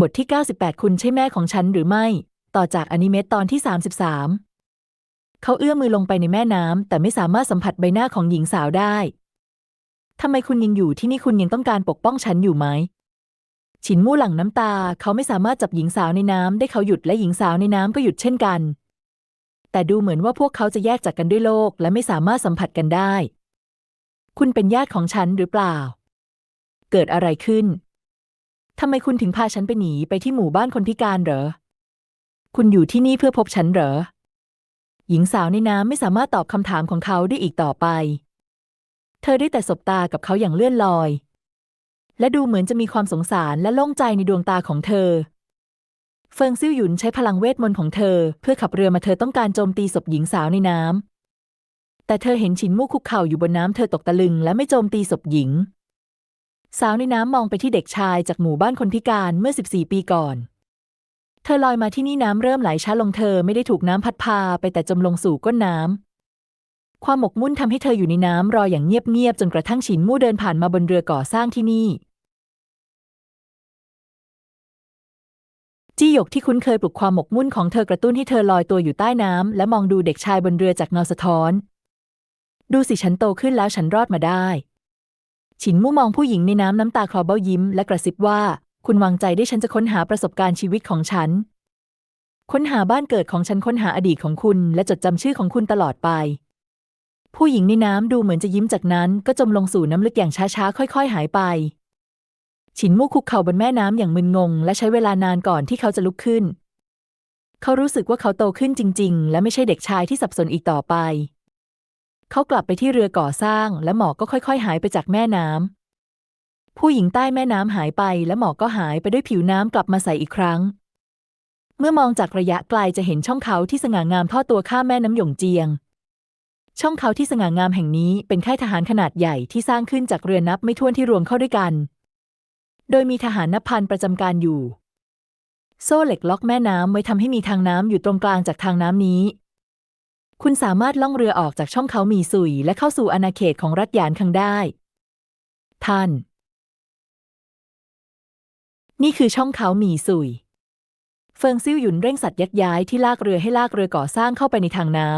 บทที่ 98 คุณใช่แม่ของฉันหรือไม่ ต่อจากอนิเมะตอนที่ 33 เขาเอื้อมมือลงไปในแม่น้ำ แต่ไม่สามารถสัมผัสใบหน้าของหญิงสาวได้ทำไมคุณยังอยู่ที่นี่คุณยังต้องการปกป้องฉันอยู่ไหม ฉินมู่หลั่งน้ำตา เขาไม่สามารถจับหญิงสาวในน้ำได้เขาหยุดและหญิงสาวในน้ำก็หยุดเช่นกัน แต่ดูเหมือนว่าพวกเขาจะแยกจากกันด้วยโลก และไม่สามารถสัมผัสกันได้ คุณเป็นญาติของฉันหรือเปล่า เกิดอะไรขึ้น ทำไมคุณถึงพาฉันไปหนีไปที่หมู่บ้านคนพิการเหรอ คุณอยู่ที่นี่เพื่อพบฉันเหรอ หญิงสาวในน้ำไม่สามารถตอบคำถามของเขาได้อีกต่อไป เธอได้แต่สบตากับเขาอย่างเลื่อนลอย และดูเหมือนจะมีความสงสารและโล่งใจในดวงตาของเธอ เฟิงซิ่วหยุนใช้พลังเวทมนต์ของเธอ เพื่อขับเรือมาเธอต้องการโจมตีศพหญิงสาวในน้ำแต่เธอเห็นฉินมู่คุกเข่าอยู่บนน้ำเธอตกตะลึงและไม่โจมตีศพหญิง สาวในน้ำมองไปที่เด็กชายจากหมู่บ้านคนพิการเมื่อ 14 ปีก่อน เธอลอยมาที่นี่น้ำเริ่มไหลช้าลงเธอไม่ได้ถูกน้ำพัดพาไปแต่จมลงสู่ก้นน้ำ ความหมกมุ่นทำให้เธออยู่ในน้ำรออย่างเงียบๆจนกระทั่งฉินมู่เดินผ่านมาบนเรือก่อสร้างที่นี่ จี้หยกที่คุ้นเคยปลุกความหมกมุ่นของเธอกระตุ้นให้เธอลอยตัวอยู่ใต้น้ำและมองดูเด็กชายบนเรือจากเงาสะท้อน ดูสิฉันโตขึ้นแล้วฉันรอดมาได้ ฉินมู่มองผู้หญิงในน้ำน้ำตาคลอเบ้ายิ้มและกระซิบว่า คุณวางใจได้ฉันจะค้นหาประสบการณ์ชีวิตของฉัน ค้นหาบ้านเกิดของฉันค้นหาอดีตของคุณ และจดจำชื่อของคุณตลอดไป ผู้หญิงในน้ำดูเหมือนจะยิ้มจากนั้นก็จมลงสู่น้ำลึกอย่างช้าๆ ค่อย ๆ หายไป ฉินมู่คุกเข่าบนแม่น้ำอย่างมึนงง และใช้เวลานานก่อนที่เขาจะลุกขึ้น เขารู้สึกว่าเขาโตขึ้นจริง ๆ และไม่ใช่เด็กชายที่สับสนอีกต่อไป เขากลับไปที่เรือก่อสร้าง และหมอกก็ค่อยๆ หายไปจากแม่น้ำ ผู้หญิงใต้แม่น้ำหายไป และหมอกก็หายไปด้วยผิวน้ำกลับมาใสอีกครั้ง เมื่อมองจากระยะไกลจะเห็นช่องเขาที่สง่างามทอดตัวข้ามแม่น้ำหยงเจียง ช่องเขาที่สง่างามแห่งนี้เป็นค่ายทหารขนาดใหญ่ที่สร้างขึ้นจากเรือนับไม่ถ้วนที่รวมเข้าด้วยกัน โดยมีทหารนับพันประจำการอยู่ โซ่เหล็กล็อกแม่น้ำไว้ทำให้มีทางน้ำอยู่ตรงกลางจากทางน้ำนี้ คุณสามารถล่องเรือออกจากช่องเขามีสุย และเข้าสู่อาณาเขตของรัฐยานคังได้ ท่าน นี่คือช่องเขามีสุย เฟิงซิ่วหยุนเร่งสัตว์ยักย้ายที่ลากเรือให้ลากเรือก่อสร้างเข้าไปในทางน้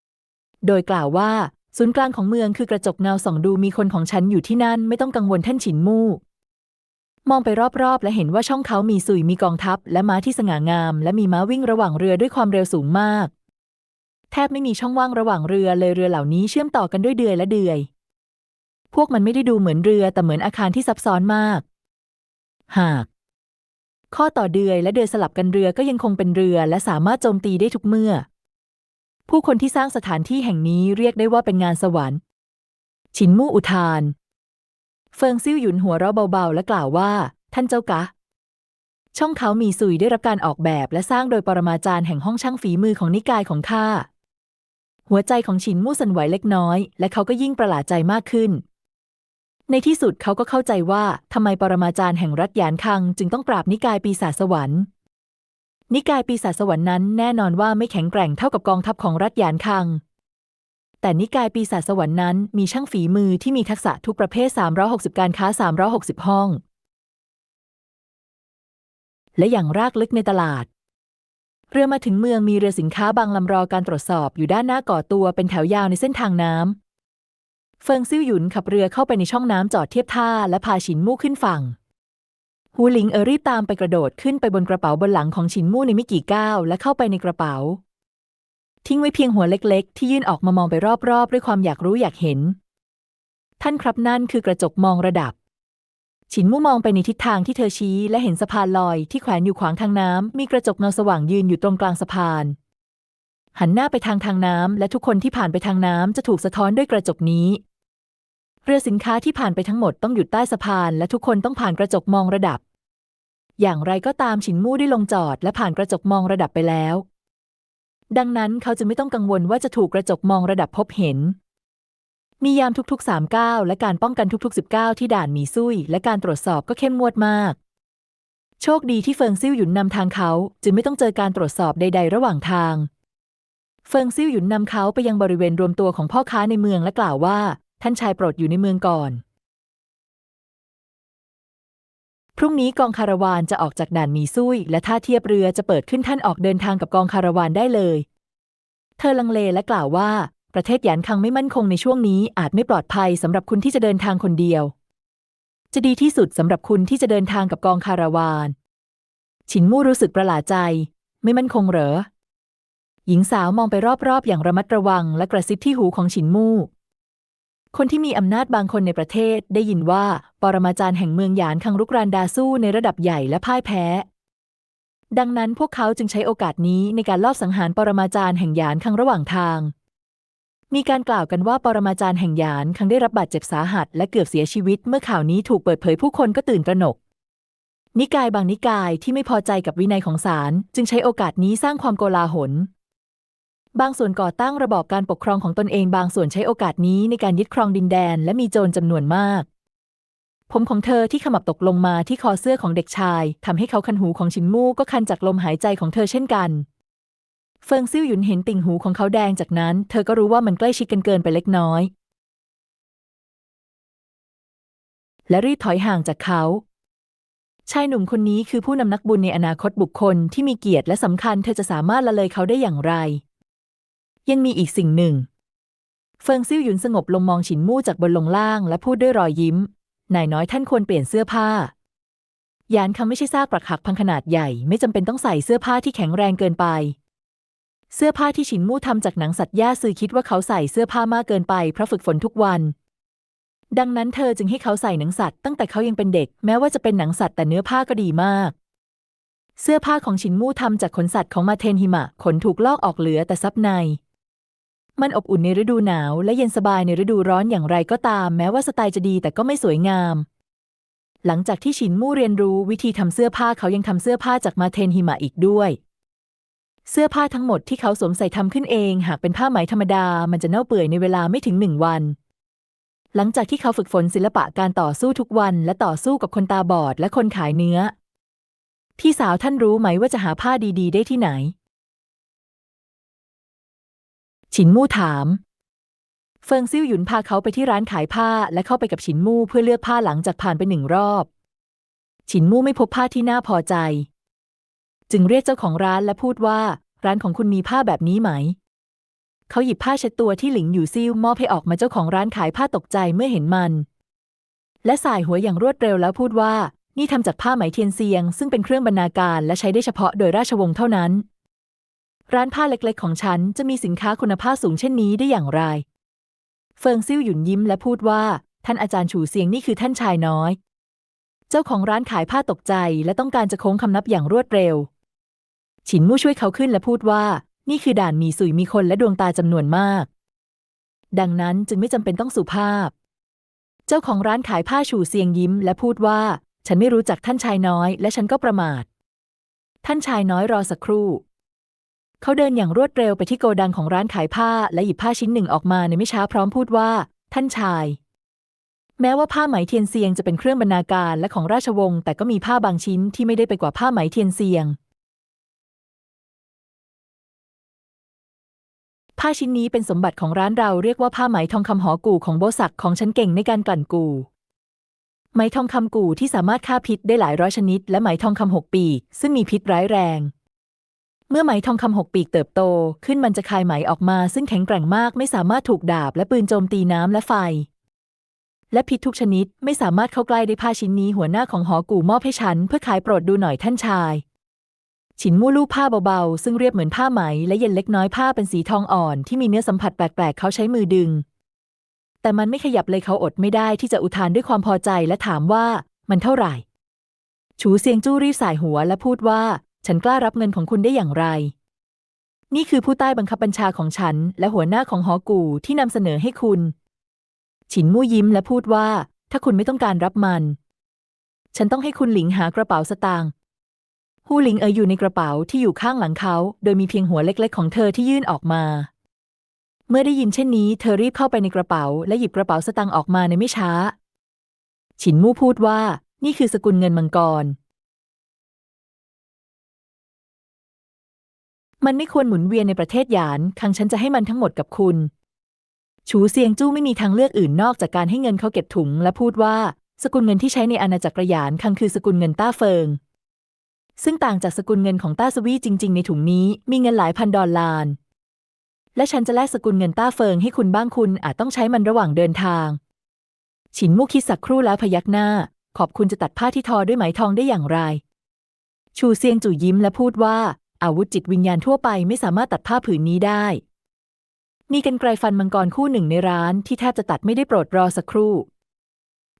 ำ โดยกล่าวว่า ศูนย์กลางของเมืองคือกระจกเงาส่องดูมีคนของฉันอยู่ที่นั่นไม่ต้องกังวลท่านฉินมู่มองไปรอบๆ และเห็นว่าช่องเขามีสุยมีกองทัพ และม้าที่สง่างาม และมีม้าวิ่งระหว่างเรือด้วยความเร็วสูงมาก แทบไม่มีช่องว่างระหว่างเรือเลยเรือเหล่านี้เชื่อมต่อกันด้วยเดือยและเดือย พวกมันไม่ได้ดูเหมือนเรือแต่เหมือนอาคารที่ซับซ้อนมาก หาก ข้อต่อเดือยและเดือยสลับกันเรือก็ยังคงเป็นเรือและสามารถโจมตีได้ทุกเมื่อ ผู้คนที่สร้างสถานที่แห่งนี้เรียกได้ว่าเป็นงานสวรรค์ ฉินมู่อุทาน เฟิงซิ่วหยุนหัวเราะเบาๆ และกล่าวว่า ท่านเจ้ากะช่องเขามีสุยได้รับการออกแบบและสร้างโดยปรมาจารย์แห่งห้องช่างฝีมือของนิกายของข้า หัวใจของฉินมู่สั่นไหวเล็กน้อย และเขาก็ยิ่งประหลาดใจมากขึ้น ในที่สุดเขาก็เข้าใจว่าทำไมปรมาจารย์แห่งรัฐหยานคัง จึงต้องปราบนิกายปีศาจสวรรค์ นิกายปีศาจสวรรค์นั้นแน่นอนว่าไม่แข็งแกร่งเท่ากับกองทัพของรัฐหยานคัง แต่นิกายปีศาจสวรรค์นั้นมีช่างฝีมือที่มีทักษะทุกประเภท 360 การค้า 360 ห้อง และอย่างรากลึกในตลาด รือมาถึงเมืองมีเรือสินค้าบางลำรอการตรวจสอบอยู่ด้านหน้าก่อตัวเป็นแถวยาวในเส้นทางน้ำ เฟิงซิ่วหยุนขับเรือเข้าไปในช่องน้ำจอดเทียบท่าและพาฉินมู่ขึ้นฝั่ง หูหลิงเออรีบตามไปกระโดดขึ้นไปบนกระเป๋าบนหลังของฉินมู่ในไม่กี่ก้าวและเข้าไปในกระเป๋า ทิ้งไว้เพียงหัวเล็กๆ ที่ยื่นออกมามองไปรอบๆ ด้วยความอยากรู้อยากเห็น ท่านครับนั่นคือกระจกมองระดับ ฉินมู่มองไปในทิศทางที่เธอชี้ และเห็นสะพานลอยที่แขวนอยู่ขวางทางน้ำมีกระจกเงาสว่างยืนอยู่ตรงกลางสะพาน หันหน้าไปทางทางน้ำและทุกคนที่ผ่านไปทางน้ำจะถูกสะท้อนด้วยกระจกนี้ เรือสินค้าที่ผ่านไปทั้งหมดต้องหยุดใต้สะพาน และทุกคนต้องผ่านกระจกมองระดับ อย่างไรก็ตามฉินมู่ได้ลงจอด และผ่านกระจกมองระดับไปแล้ว ดังนั้นเขาจะไม่ต้องกังวลว่าจะถูกกระจกมองระดับพบเห็น มียามทุกๆสามก้าวและการป้องกันทุกๆสิบก้าที่ด่านมีซุย และการตรวจสอบก็เข้มงวดมาก โชคดีที่เฟิงซิ่วหยุนนำทางเขา จึงไม่ต้องเจอการตรวจสอบใด ๆ ระหว่างทาง เฟิงซิ่วหยุนนำเขาไปยังบริเวณรวมตัวของพ่อค้าในเมืองและกล่าวว่า ท่านชายโปรดอยู่ในเมืองก่อน พรุ่งนี้กองคาราวานจะออกจากด่านมีซุย และท่าเทียบเรือจะเปิดขึ้นท่านออกเดินทางกับกองคาราวานได้เลย เธอลังเลและกล่าวว่า ประเทศหยานคังไม่มั่นคงในช่วงนี้อาจไม่ปลอดภัยสำหรับคุณที่จะเดินทางคนเดียว จะดีที่สุดสำหรับคุณที่จะเดินทางกับกองคาราวาน ฉินมู่รู้สึกประหลาดใจ ไม่มั่นคงเหรอ หญิงสาวมองไปรอบๆ อย่างระมัดระวัง และกระซิบที่หูของฉินมู่ คนที่มีอำนาจบางคนในประเทศได้ยินว่าปรมาจารย์แห่งเมืองหยานคังรุกรานดาสู้ในระดับใหญ่และพ่ายแพ้ดังนั้นพวกเขาจึงใช้โอกาสนี้ในการลอบสังหารปรมาจารย์แห่งหยานคังระหว่างทาง มีการกล่าวกันว่าปรมาจารย์แห่งหยานคังได้รับบาดเจ็บสาหัสและเกือบเสียชีวิต เมื่อข่าวนี้ถูกเปิดเผยผู้คนก็ตื่นตระหนก นิกายบางนิกายที่ไม่พอใจกับวินัยของศาลจึงใช้โอกาสนี้สร้างความโกลาหล บางส่วนก่อตั้งระบอบการปกครองของตนเองบางส่วนใช้โอกาสนี้ในการยึดครองดินแดนและมีโจรจำนวนมาก ผมของเธอที่ขมับตกลงมาที่คอเสื้อของเด็กชายทำให้เขาคันหูของชินมู่ก็คันจากลมหายใจของเธอเช่นกัน เฟิงซิ่วหยุนเห็นติ่งหูของเขาแดงจากนั้น เธอก็รู้ว่ามันใกล้ชิดกันเกินไปเล็กน้อย และรีบถอยห่างจากเขา ชายหนุ่มคนนี้คือผู้นำนักบุญในอนาคตบุคคลที่มีเกียรติและสำคัญ เธอจะสามารถละเลยเขาได้อย่างไร ยังมีอีกสิ่งหนึ่ง เฟิงซิ่วหยุนสงบลงมองฉินมู่จากบนลงล่าง และพูดด้วยรอยยิ้มนายน้อยท่านควรเปลี่ยนเสื้อผ้ายานคำไม่ใช่ซากปรักหักพังขนาดใหญ่ ไม่จำเป็นต้องใส่เสื้อผ้าที่แข็งแรงเกินไป เสื้อผ้าที่ฉินมู่ทำจากหนังสัตว์ย่าซือคิดว่าเขาใส่เสื้อผ้ามากเกินไปเพราะฝึกฝนทุกวัน ดังนั้นเธอจึงให้เขาใส่หนังสัตว์ตั้งแต่เขายังเป็นเด็กแม้ว่าจะเป็นหนังสัตว์แต่เนื้อผ้าก็ดีมาก เสื้อผ้าของฉินมู่ทำจากขนสัตว์ของมาเทนหิมะขนถูกลอกออกเหลือแต่ซับใน มันอบอุ่นในฤดูหนาว และเย็นสบายในฤดูร้อนอย่างไรก็ตาม แม้ว่าสไตล์จะดีแต่ก็ไม่สวยงาม หลังจากที่ฉินมู่เรียนรู้วิธีทำเสื้อผ้าเขายังทำเสื้อผ้าจากมาเทนหิมะอีกด้วย เสื้อผ้าทั้งหมดที่เขาสวมใส่ทำขึ้นเอง หากเป็นผ้าไหมธรรมดา มันจะเน่าเปื่อยในเวลาไม่ถึงหนึ่งวัน หลังจากที่เขาฝึกฝนศิลปะการต่อสู้ทุกวัน และต่อสู้กับคนตาบอดและคนขายเนื้อ พี่สาวท่านรู้ไหมว่าจะหาผ้าดีๆ ได้ที่ไหน ฉินมู่ถาม เฟิงซิ่วหยุนพาเขาไปที่ร้านขายผ้าและเข้าไปกับฉินมู่เพื่อเลือกผ้าหลังจากผ่านไปหนึ่งรอบ ฉินมู่ไม่พบผ้าที่น่าพอใจ จึงเรียกเจ้าของร้านและพูดว่า ร้านของคุณมีผ้าแบบนี้ไหม เขาหยิบผ้าเช็ดตัวที่หลิงอยู่ซิ่วมอบให้ออกมาเจ้าของร้านขายผ้าตกใจเมื่อเห็นมัน และสายหัวอย่างรวดเร็วแล้วพูดว่า นี่ทำจากผ้าไหมเทียนเซียง ซึ่งเป็นเครื่องบรรณาการและใช้ได้เฉพาะโดยราชวงศ์เท่านั้น ร้านผ้าเล็กๆ ของฉันจะมีสินค้าคุณภาพสูงเช่นนี้ได้อย่างไร เฟิงซิ่วหยุนยิ้มและพูดว่า ท่านอาจารย์ฉูเซียงนี่คือท่านชายน้อย เจ้าของร้านขายผ้าตกใจและต้องการจะโค้งคำนับอย่างรวดเร็ว ฉินมู่ช่วยเขาขึ้นและพูดว่า นี่คือด่านมีสุยมีคนและดวงตาจำนวนมาก ดังนั้นจึงไม่จำเป็นต้องสุภาพ เจ้าของร้านขายผ้าฉูเซียงยิ้ม และพูดว่า ฉันไม่รู้จักท่านชายน้อย และฉันก็ประมาท ท่านชายน้อยรอสักครู่ เขาเดินอย่างรวดเร็วไปที่โกดังของร้านขายผ้าและหยิบผ้าชิ้นหนึ่งออกมาในไม่ช้าพร้อมพูดว่า ท่านชายแม้ว่าผ้าไหมเทียนเซียงจะเป็นเครื่องบรรณาการและของราชวงศ์แต่ก็มีผ้าบางชิ้นที่ไม่ได้ไปกว่าผ้าไหมเทียนเซียง ผ้าชิ้นนี้เป็นสมบัติของร้านเราเรียกว่าผ้าไหมทองคำหอกู่ของโบสักของฉันเก่งในการกลั่นกู่ไหมทองคำกู่ที่สามารถฆ่าพิษได้หลายร้อยชนิด และไหมทองคำหกปีกซึ่งมีพิษร้ายแรง เมื่อไหมทองคำหกปีกเติบโต ขึ้นมันจะคายไหมออกมา ซึ่งแข็งแกร่งมากไม่สามารถถูกดาบและปืนโจมตีน้ำและไฟ และพิษทุกชนิดไม่สามารถเข้าใกล้ได้ผ้าชิ้นนี้หัวหน้าของหอกู่มอบให้ฉันเพื่อขายโปรดดูหน่อยท่านชาย ฉินมู่ลู่ผ้าเบาๆ ซึ่งเรียบเหมือนผ้าไหม และเย็นเล็กน้อยผ้าเป็นสีทองอ่อนที่มีเนื้อสัมผัสแปลกๆ เขาใช้มือดึง แต่มันไม่ขยับเลยเขาอดไม่ได้ที่จะอุทานด้วยความพอใจและถามว่ามันเท่าไหร่ฉูเซียงจู้รีบสายหัวและพูดว่า ฉันกล้ารับเงินของคุณได้อย่างไร นี่คือผู้ใต้บังคับบัญชาของฉัน และหัวหน้าของหอกู่ที่นำเสนอให้คุณ ฉินมู่ยิ้มและพูดว่า ถ้าคุณไม่ต้องการรับมัน ฉันต้องให้คุณหลิงหากระเป๋าสตางค์ ฮูหลิงเอ๋ยอยู่ในกระเป๋าที่อยู่ข้างหลังเขา โดยมีเพียงหัวเล็กๆ ของเธอที่ยื่นออกมา เมื่อได้ยินเช่นนี้ เธอรีบเข้าไปในกระเป๋า และหยิบกระเป๋าสตางค์ออกมาในไม่ช้า ฉินมู่พูดว่า นี่คือสกุลเงินมังกร มันไม่ควรหมุนเวียนในประเทศหยานคังฉันจะให้มันทั้งหมดกับคุณฉูเซียงจู้ไม่มีทางเลือกอื่นนอกจากการให้เงินเขาเก็บถุง และพูดว่า สกุลเงินที่ใช้ในอาณาจักรหยานคังคือสกุลเงินต้าเฟิง ซึ่งต่างจากสกุลเงินของต้าสวีจริง ๆ ในถุงนี้มีเงินหลายพันดอลลาร์และฉันจะแลกสกุลเงินต้าเฟิงให้คุณบ้างคุณอาจต้องใช้มันระหว่างเดินทาง ฉินมู่คิดสักครู่แล้วพยักหน้า ขอบคุณจะตัดผ้าที่ทอด้วยไหมทองได้อย่างไร ชูเซียงจู่ยิ้มและพูดว่า อาวุธจิตวิญญาณทั่วไปไม่สามารถตัดผ้าผืนนี้ได้มีกันไกรฟันมังกรคู่หนึ่งในร้านที่แทบจะตัดไม่ได้โปรดรอสักครู่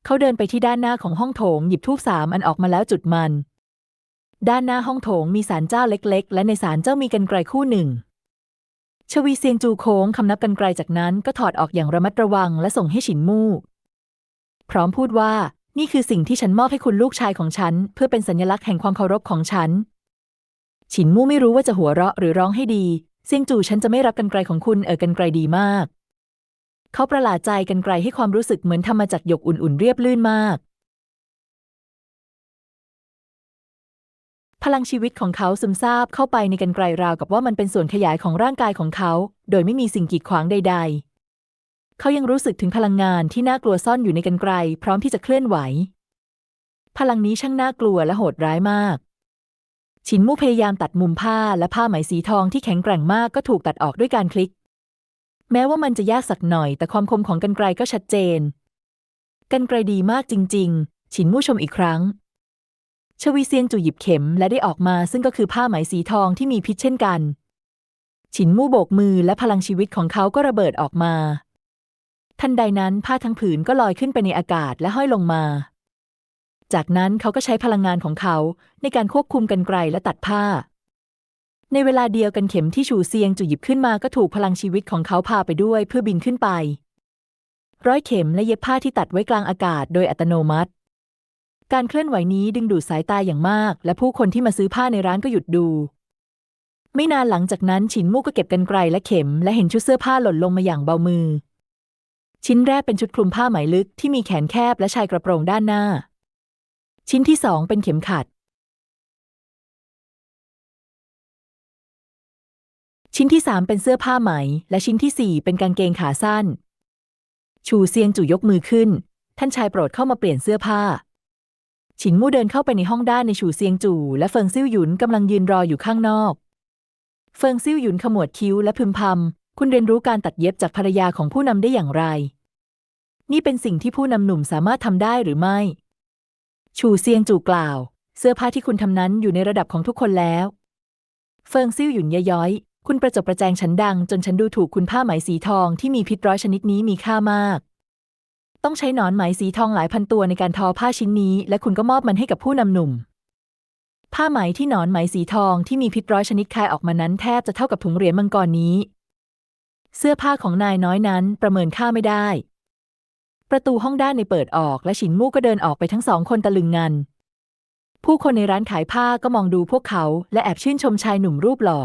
เขาเดินไปที่ด้านหน้าของห้องโถงหยิบทูบสามอันออกมาแล้วจุดมัน ด้านหน้าห้องโถงมีศาลเจ้าเล็ก ๆ และในศาลเจ้ามีกันไกรคู่หนึ่ง ชวีเซียงจูโค้งคำนับกันไกลจากนั้นก็ถอดออกอย่างระมัดระวังและส่งให้ฉินมู่ พร้อมพูดว่านี่คือสิ่งที่ฉันมอบให้คุณลูกชายของฉัน เพื่อเป็นสัญลักษณ์แห่งความเคารพของฉัน ฉินมู่ไม่รู้ว่าจะหัวเราะหรือร้องให้ดีเซียงจูฉันจะไม่รับกันไกลของคุณเออกันไกลดีมาก เขาประหลาดใจกันไกลให้ความรู้สึกเหมือนทำมาจากหยกอุ่นๆเรียบลื่นมาก พลังชีวิตของเขาซึมซาบเข้าไปในกันไกลราวกับว่ามันเป็นส่วนขยายของร่างกายของเขา โดยไม่มีสิ่งกีดขวางใด ๆ เขายังรู้สึกถึงพลังงานที่น่ากลัวซ่อนอยู่ในกันไกล พร้อมที่จะเคลื่อนไหว พลังนี้ช่างน่ากลัวและโหดร้ายมากฉินมู่พยายามตัดมุมผ้าและผ้าไหมสีทองที่แข็งแกร่งมากก็ถูกตัดออกด้วยการคลิก แม้ว่ามันจะยากสักหน่อย แต่ความคมของกันไกลก็ชัดเจน กันไกลดีมากจริงๆฉินมู่ชมอีกครั้ง ชวีเซียงจู่หยิบเข็มและได้ออกมาซึ่งก็คือผ้าไหมสีทองที่มีพิษเช่นกัน ฉินมู่โบกมือและพลังชีวิตของเขาก็ระเบิดออกมา ทันใดนั้นผ้าทั้งผืนก็ลอยขึ้นไปในอากาศและห้อยลงมา จากนั้นเขาก็ใช้พลังงานของเขาในการควบคุมกันไกลและตัดผ้า ในเวลาเดียวกันเข็มที่ชูเซียงจู่หยิบขึ้นมาก็ถูกพลังชีวิตของเขาพาไปด้วยเพื่อบินขึ้นไป ร้อยเข็มและเย็บผ้าที่ตัดไว้กลางอากาศโดยอัตโนมัติ การเคลื่อนไหวนี้ดึงดูดสายตาอย่างมาก และผู้คนที่มาซื้อผ้าในร้านก็หยุดดู ไม่นานหลังจากนั้นฉินมู่ก็เก็บกันไกลและเข็ม และเห็นชุดเสื้อผ้าหล่นลงมาอย่างเบามือ ชิ้นแรกเป็นชุดคลุมผ้าไหมลึกที่มีแขนแคบและชายกระโปรงด้านหน้า ชิ้นที่สองเป็นเข็มขัด ชิ้นที่สามเป็นเสื้อผ้าไหม และชิ้นที่สี่เป็นกางเกงขาสั้น ชูเซียงจู่ยกมือขึ้น ท่านชายโปรดเข้ามาเปลี่ยนเสื้อผ้า ฉินมู่เดินเข้าไปในห้องด้านในชูเซียงจู่ และเฟิงซิ่วหยุนกำลังยืนรออยู่ข้างนอก เฟิงซิ่วหยุนขมวดคิ้วและพึมพำคุณเรียนรู้การตัดเย็บจากภรรยาของผู้นำได้อย่างไร นี่เป็นสิ่งที่ผู้นำหนุ่มสามารถทำได้หรือไม่ชูเซียงจู่กล่าว เสื้อผ้าที่คุณทำนั้นอยู่ในระดับของทุกคนแล้ว เฟิงซิ่วหยุนยะย้อย คุณประจบประแจงฉันดัง จนฉันดูถูกคุณผ้าไหมสีทองที่มีพิษร้อยชนิดนี้มีค่ามาก ต้องใช้หนอนไหมสีทองหลายพันตัวในการทอผ้าชิ้นนี้ และคุณก็มอบมันให้กับผู้นำหนุ่ม ผ้าไหมที่หนอนไหมสีทองที่มีพิษร้อยชนิดคายออกมานั้นแทบจะเท่ากับถุงเหรียญมังกรนี้ เสื้อผ้าของนายน้อยนั้นประเมินค่าไม่ได้ ประตูห้องด้านในเปิดออก และฉินมู่ก็เดินออกไปทั้งสองคนตะลึงงัน ผู้คนในร้านขายผ้าก็มองดูพวกเขา และแอบชื่นชมชายหนุ่มรูปหล่อ